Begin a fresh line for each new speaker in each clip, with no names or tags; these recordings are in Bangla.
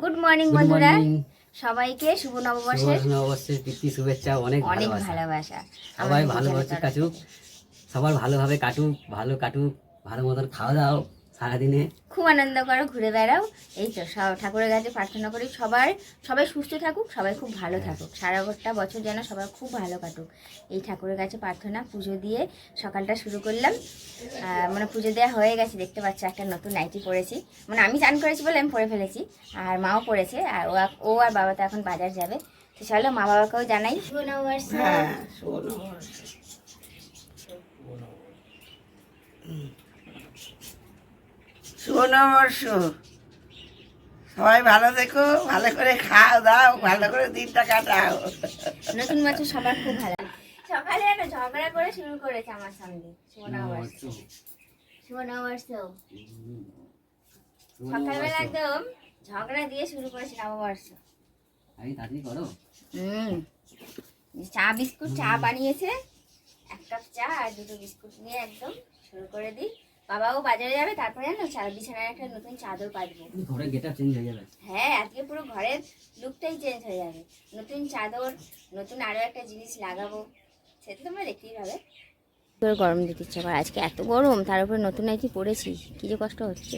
গুড মর্নিং বন্ধুরা। সবাইকে শুভ নববর্ষের
শুভ নববর্ষের প্রীতি শুভেচ্ছা অনেক
অনেক
ভালোবাসা। সবাই
ভালোবাসা
কাটুক সবার ভালোভাবে কাটুক ভালো কাটুক ভালো মতন খাওয়া দাও। সারাদিনে
খুব আনন্দ করো ঘুরে বেড়াও। এই তো সব ঠাকুরের কাছে প্রার্থনা করি সবার সবাই সুস্থ থাকুক সবাই খুব ভালো থাকুক। সারা গোটা বছর যেন সবার খুব ভালো কাটুক। এই ঠাকুরের কাছে প্রার্থনা পুজো দিয়ে সকালটা শুরু করলাম। মানে পুজো দেওয়া হয়ে গেছে দেখতে পাচ্ছি একটা নতুন নাইটি পরেছি মানে আমি চান করেছি বলে আমি পরে ফেলেছি আর মাও পরেছে আর ও ও আর বাবা তো এখন বাজার যাবে। তো চলো মা বাবাকেও জানাই। শুভ নববর্ষ
সবাই ভালো দেখো ভালো করে খাও দাও ভালো করে দিনটা কাটাও।
নতুন বছর সবার খুব ভালো। সকালে একটা ঝগড়া করে শুরু করেছে আমার সঙ্গে শুভ নববর্ষ শুভ নববর্ষ সকালবেলা একদম ঝগড়া দিয়ে শুরু করেছে নববর্ষ।
করো।
হুম। চা বিস্কুট চা বানিয়েছে। এক কাপ চা আর দুটো বিস্কুট নিয়ে একদম শুরু করে দিই। বাবাও বাজারে যাবে তারপরে জানো চা বিছানায় একটা নতুন চাদর পাতবো।
ঘরে গেটা চেঞ্জ হয়ে যাবে।
হ্যাঁ আজকে পুরো ঘরের লুকটাই চেঞ্জ হয়ে যাবে। নতুন চাদর নতুন আরও একটা জিনিস লাগাবো সেটা তোমরা দেখতেই পাবে। গরম দিতে ইচ্ছা করে আজকে এত গরম তার উপরে নতুন নাইটি পড়েছি কি যে কষ্ট হচ্ছে।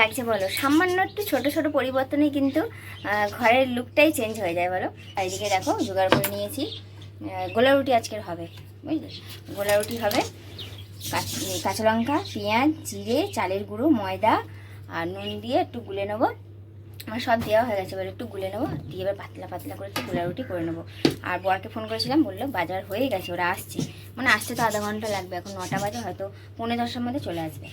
লাগছে বলো? সামান্য একটু ছোট ছোট পরিবর্তনে কিন্তু ঘরের লুকটাই চেঞ্জ হয়ে যায় বলো? আর এদিকে দেখো, জোগাড় করে নিয়েছি। গোলা রুটি আজকের হবে, বুঝলে? গোলা রুটি হবে, কাঁচ- লঙ্কা, পেঁয়াজ, জিরে, চালের গুঁড়ো, ময়দা আর নুন দিয়ে একটু গুলে নেব। আমার সব দেওয়া হয়ে গেছে, এবার একটু গুলে নেব দিয়ে এবার পাতলা পাতলা করে একটু গোলা রুটি করে নেব। আর বরকে ফোন করেছিলাম, বলল বাজার হয়ে গেছে, ওরা আসছে। মানে আসতে তো আধা ঘণ্টা লাগবে, এখন নটা বাজে, হয়তো পৌনে দশটার মধ্যে চলে আসবে।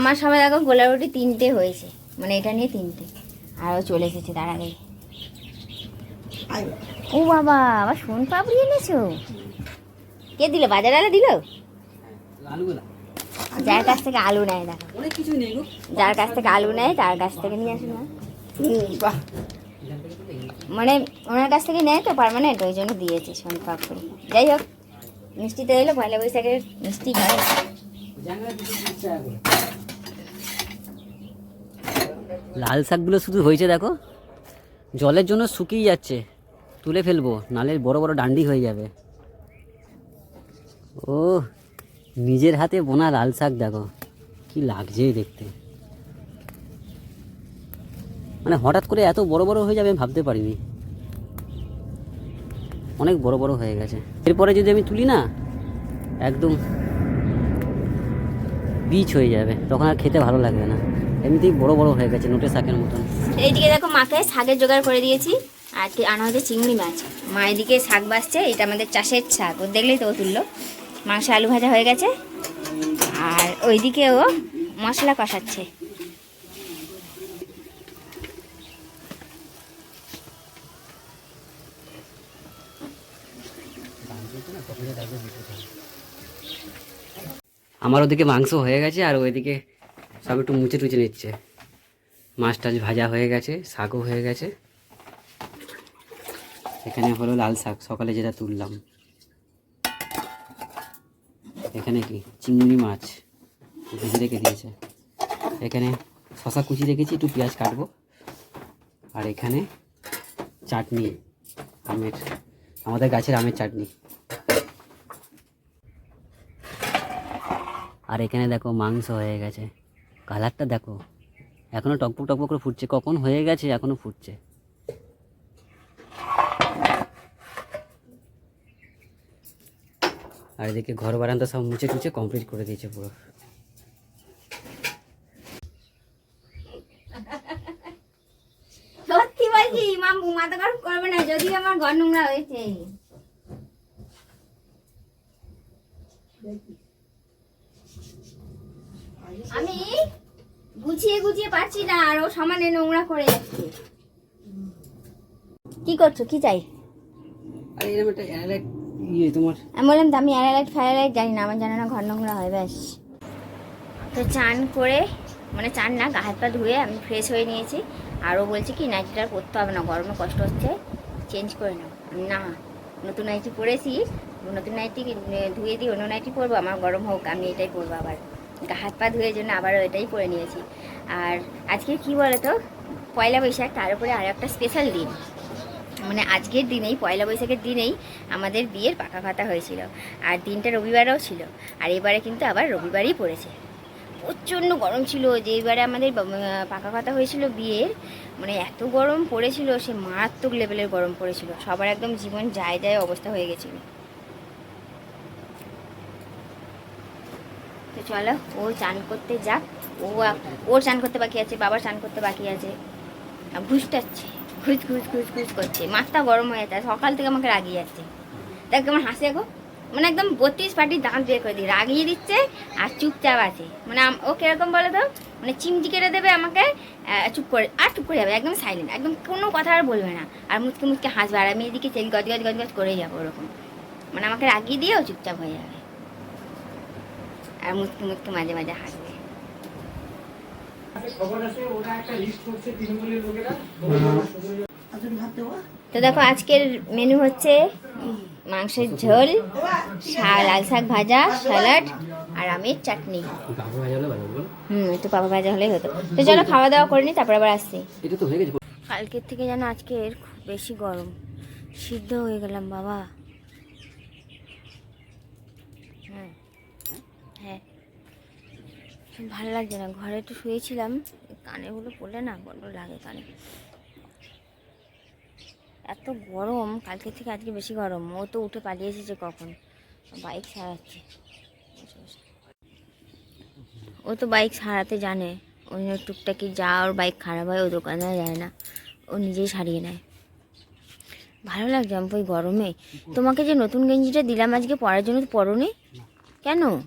আমার সময় দেখো গোলা রুটি তিনটে হয়েছে। মানে এটা নিয়ে তিনটে। আরও চলে এসেছে তার আগেই ও বাবা আবার সোন পাপড়ি এনেছো? কে দিল? বাজার আলা দিল? যার কাছ থেকে আলু নেয় দেখো। যার কাছ থেকে আলু নেয় তার কাছ থেকে নিয়ে আসুন না। মানে ওনার কাছ থেকে নেয় তো পারমানেন্ট ওই জন্য দিয়েছে সোন পাপড়ি। যাই হোক মিষ্টি তো এলো পয়লা বৈশাখের মিষ্টি ঘরে
জানলা দুটো তিরিশ টাকা করে। লাল শাকগুলো শুধু হয়েছে, দেখো। জলের জন্য শুকিয়ে যাচ্ছে। তুলে ফেলব, নালে বড় বড় ডান্ডি হয়ে যাবে। ও, নিজের হাতে বোনা লাল শাক, দেখো। কি লাগছে দেখতে। মানে হঠাৎ করে এত বড় বড় হয়ে যাবে, আমি ভাবতে পারিনি। অনেক বড় বড় হয়ে গেছে। এরপরে যদি আমি তুলি না, একদম বীজ হয়ে যাবে। তখন আর খেতে ভালো লাগবে না। এমনিতেই বড় বড় হয়ে গেছে নোটে শাকের মতন।
এইদিকে দেখো মাকে শাকের জোগাড় করে দিয়েছি আর কি আনা হচ্ছে চিংড়ি মাছ। মা এদিকে শাক বাসছে এটা আমাদের চাষের শাক ও দেখলেই তো ও তুললো। মাংস আলু ভাজা হয়ে গেছে আর ওইদিকে ও মশলা কষাচ্ছে।
আমার ওদিকে মাংস হয়ে গেছে আর ওইদিকে সব একটু মুছে টুচে নিচ্ছে। মাছ টাছ ভাজা হয়ে গেছে, শাকও হয়ে গেছে। এখানে হলো লাল শাক, সকালে যেটা তুললাম। এখানে কি? চিংড়ি মাছ। ভেজে রেখে দিয়েছে। এখানে শশা কুচি রেখেছি, একটু পেঁয়াজ কাটবো। আর এখানে চাটনি, আমের, আমাদের গাছের আমের চাটনি। আর এখানে দেখো মাংস হয়ে গেছে। কালারটা দেখো। এখনও টকবক টকবক করে ফুটছে। কখন হয়ে গেছে এখনও ফুটছে। আর এদিকে ঘর বারান্দা সব মুছে টুছে কমপ্লিট করে দিয়েছে পুরো।
করবে না যদি আমার ঘর নোংরা হয়েছে আমি গুছিয়ে গুছিয়ে পারছি না আর ও সমানে নোংরা করে যাচ্ছে। কি করছ? কি চাই?
ইয়ে
আমি বললাম তো আমি অ্যালার্ট ফ্যালার্ট জানি না আমার জানা না ঘর নোংরা হয় ব্যাস। তো চান করে মানে চান না গা হাত পা ধুয়ে আমি ফ্রেশ হয়ে নিয়েছি। আর ও বলছে কি নাইটিটা আর পরতে হবে না গরমে কষ্ট হচ্ছে চেঞ্জ করে নাও। না নতুন নাইটি পরেছি নতুন নাইটি ধুয়ে দিয়ে অন্য নাইটি পরবো আমার গরম হোক আমি এটাই পরবো আবার। গা হাত পা ধুয়ে জন্য আবার এটাই পরে নিয়েছি। আর আজকে কি বলো তো পয়লা বৈশাখ, তার উপরে আর একটা স্পেশাল দিন। মানে আজকের দিনেই, পয়লা বৈশাখের দিনেই আমাদের বিয়ের পাকা কথা হয়েছিল। আর দিনটা রবিবারও ছিল। আর এবারে কিন্তু আবার রবিবারই পড়েছে। প্রচণ্ড গরম ছিল যে এবারে আমাদের পাকা কথা হয়েছিল বিয়ের। মানে এত গরম পড়েছিল, সে মারাত্মক লেভেলের গরম পড়েছিল। সবার একদম জীবন যায় যায় অবস্থা হয়ে গেছিল। তো চলো, ও চান করতে যাক। ও ওর চান করতে বাকি আছে, বাবার স্নান করতে বাকি আছে। ঘুষটাচ্ছে ঘুষ ঘুষ ঘুষ ঘুষ করছে। মাথা গরম হয়ে যাচ্ছে সকাল থেকে আমাকে রাগিয়ে যাচ্ছে। দেখ কেমন হাসি দেখো মানে একদম বত্রিশ পাটির দাঁত বের করে দিয়ে রাগিয়ে দিচ্ছে আর চুপচাপ আছে। মানে ও কীরকম বলো তো? মানে চিমটি কেটে দেবে আমাকে চুপ করে, আর চুপ করে যাবে, একদম সাইলেন্ট একদম কোনো কথা আর বলবে না। আর মুচকে মুচকে হাসবে, আর আমি এদিকে চেল গজ গজ গজ গজ করেই যাব ওরকম। মানে আমাকে রাগিয়ে দিয়েও চুপচাপ হয়ে যাবে। আর মুচকে মুচকে মাঝে মাঝে হাসবে তো দেখো আজকের মেনু হচ্ছে মাংসের ঝোল লাল শাক ভাজা স্যালাড আর আমের চাটনি। হুম একটু পাপা ভাজা হলেই হতো। তো চলো খাওয়া দাওয়া করে নি তারপর আবার আসছি। কালকের থেকে যেন আজকের খুব বেশি গরম। সিদ্ধ হয়ে গেলাম বাবা হুম হ্যাঁ খুব ভালো লাগছে না। ঘরে একটু শুয়েছিলাম কানেগুলো পড়লে না বড্ড লাগে কানে। এত গরম, কালকে থেকে আজকে বেশি গরম। ও তো উঠে পালিয়ে এসেছে কখন? বাইক সারাচ্ছে। ও তো বাইক সারাতে জানে। অন্য টুকটাকি যা ওর বাইক খারাপ হয় ও দোকানে যায় না। ও নিজেই সারিয়ে নেয়। ভালো লাগছে আমি ওই গরমে। তোমাকে যে নতুন গেঞ্জিটা দিলাম আজকে পরার জন্য তো পরনি? কেন?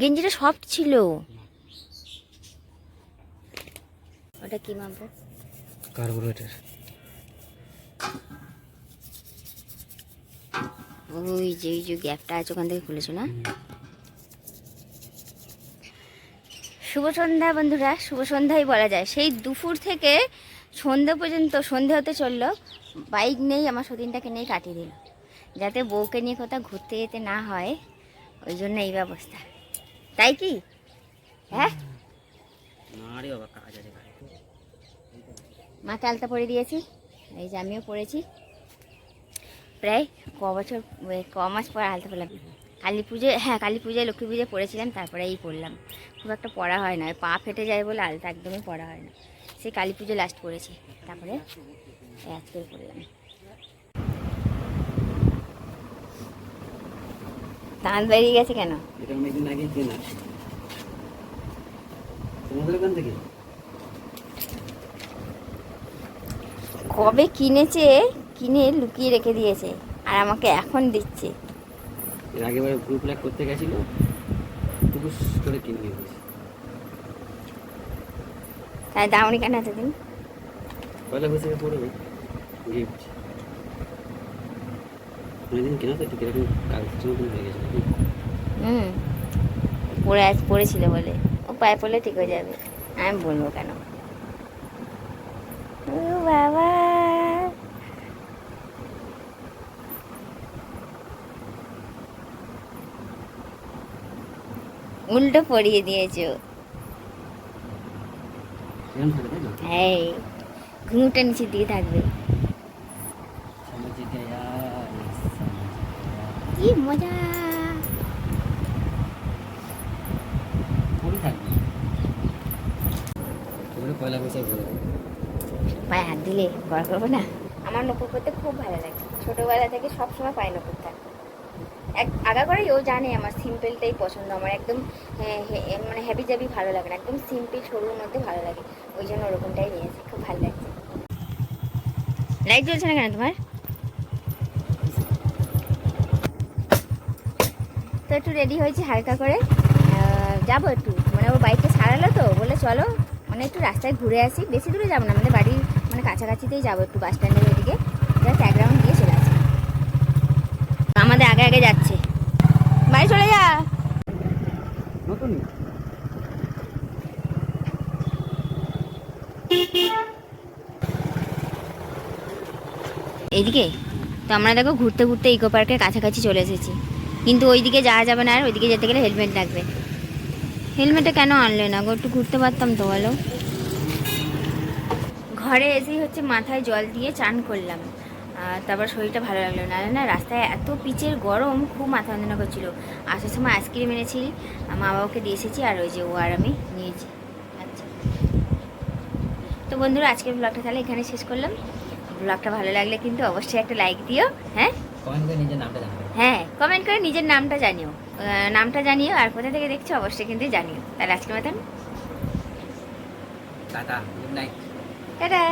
গেঞ্জিটা সফট ছিল। ওটা কি মাপবো?
কার্বোরেটর
ওই যে ওই যে গ্যাপটা আছে ওখান থেকে খুলেছো না? শুভ সন্ধ্যা বন্ধুরা শুভ সন্ধ্যাই বলা যায়। সেই দুপুর থেকে সন্ধ্যা পর্যন্ত সন্ধে হতে চলল। বাইক নেই আমার সতীনটাকে নেই কাটিয়ে দিল। যাতে বউকে নিয়ে কোথাও ঘুরতে যেতে না হয় ওই জন্য এই ব্যবস্থা। তাই কি? হ্যাঁ? মাকে আলতা পরে দিয়েছি। এই যে আমিও পড়েছি প্রায় ক বছর ক মাস পর আলতা পড়লাম কালী পুজো হ্যাঁ কালী পুজোয় লক্ষ্মী পুজোয় পড়েছিলাম তারপরে এই পড়লাম খুব একটা পড়া হয় না ওই পা ফেটে যায় বলে আলতা একদমই পড়া হয় না। সেই কালী পুজো লাস্ট পড়েছি তারপরে আজকে পড়লাম দাঁত বেরিয়ে গেছে কেন?
এটা অনেকদিন আগে কেনা তোমাদের ওখান থেকে?
কবে কিনেছে কিনে লুকিয়ে রেখে দিয়েছে আর আমাকে এখন দিচ্ছে।
এর আগেবারে গ্রুপ করতে গেছিল টুকুস করে কিনে নিয়ে গেছে।
তাই দামনি কেন এতদিন?
পয়লা বৈশাখে পড়বে গিফট অনেকদিন কেনা তো একটু কীরকম কাগজের মতন হয়ে গেছে
হুম। পড়ে আজ পড়েছিল বলে। ও পায়ে পড়লে ঠিক হয়ে যাবে। আমি বলব কেন? ও বাবা। উল্টো পরিয়ে দিয়েছ হ্যাঁ ঘুমটা নিচের দিকে থাকবে। কি মজা। পায়ে হাত দিলে বড় করব না আমার নকুর করতে খুব ভালো লাগে। ছোটবেলা থেকে সবসময় পায়ে নকুর থাকতো এক আগা করেই ও জানে আমার সিম্পলটাই পছন্দ। আমার একদম মানে হ্যাভি জাবি ভালো লাগে না। একদম সিম্পল সরুর মধ্যে ভালো লাগে। ওই জন্য ওরকমটাই নিয়েছি। খুব ভালো লাগছে। লাইট জ্বলছে না কেন তোমার তো একটু রেডি হয়েছি হালকা করে। যাব একটু। মানে ওর বাইকটা ছাড়ালো তো বলে চলো। মানে একটু রাস্তায় ঘুরে আসি। বেশি দূরে যাব না আমাদের বাড়ির মানে কাছাকাছিতেই যাব একটু বাস স্ট্যান্ডের ওইদিকে জাস্ট এক রাউন্ড দিয়ে চলে আসি। আমাদের আগে আগে যাচ্ছে। বাড়ি চলে যা।
নতুন?
এইদিকে? তো আমরা দেখো ঘুরতে ঘুরতে ইকো পার্কের কাছাকাছি চলে এসেছি। কিন্তু ওইদিকে যাওয়া যাবে না আর ওইদিকে যেতে গেলে হেলমেট লাগবে। হেলমেটটা কেন আনলে না গো? একটু ঘুরতে পারতাম তো, বলো। ঘরে এসেই হচ্ছে মাথায় জল দিয়ে চান করলাম। তারপর শরীরটা ভালো লাগল না। না রাস্তায় এত পিচের গরম, খুব মাথা যন্ত্রণা করছিল। আসার সময় আইসক্রিম এনেছি মা বাবাকে দিয়ে এসেছি, আর ওই যে ও আর আমি নিয়েছি আচ্ছা তো বন্ধুরা, আজকের ব্লগটা তাহলে এখানে শেষ করলাম। ব্লগটা ভালো লাগলে কিন্তু অবশ্যই একটা লাইক দিও হ্যাঁ?
নিজের নামটা
হ্যাঁ কমেন্ট করে নিজের নামটা জানিও। নামটা জানিও আর কোথা থেকে দেখছ অবশ্যই কিন্তু জানিও। তাহলে আজকের মতন
টাটা গুড নাইট
টাটা।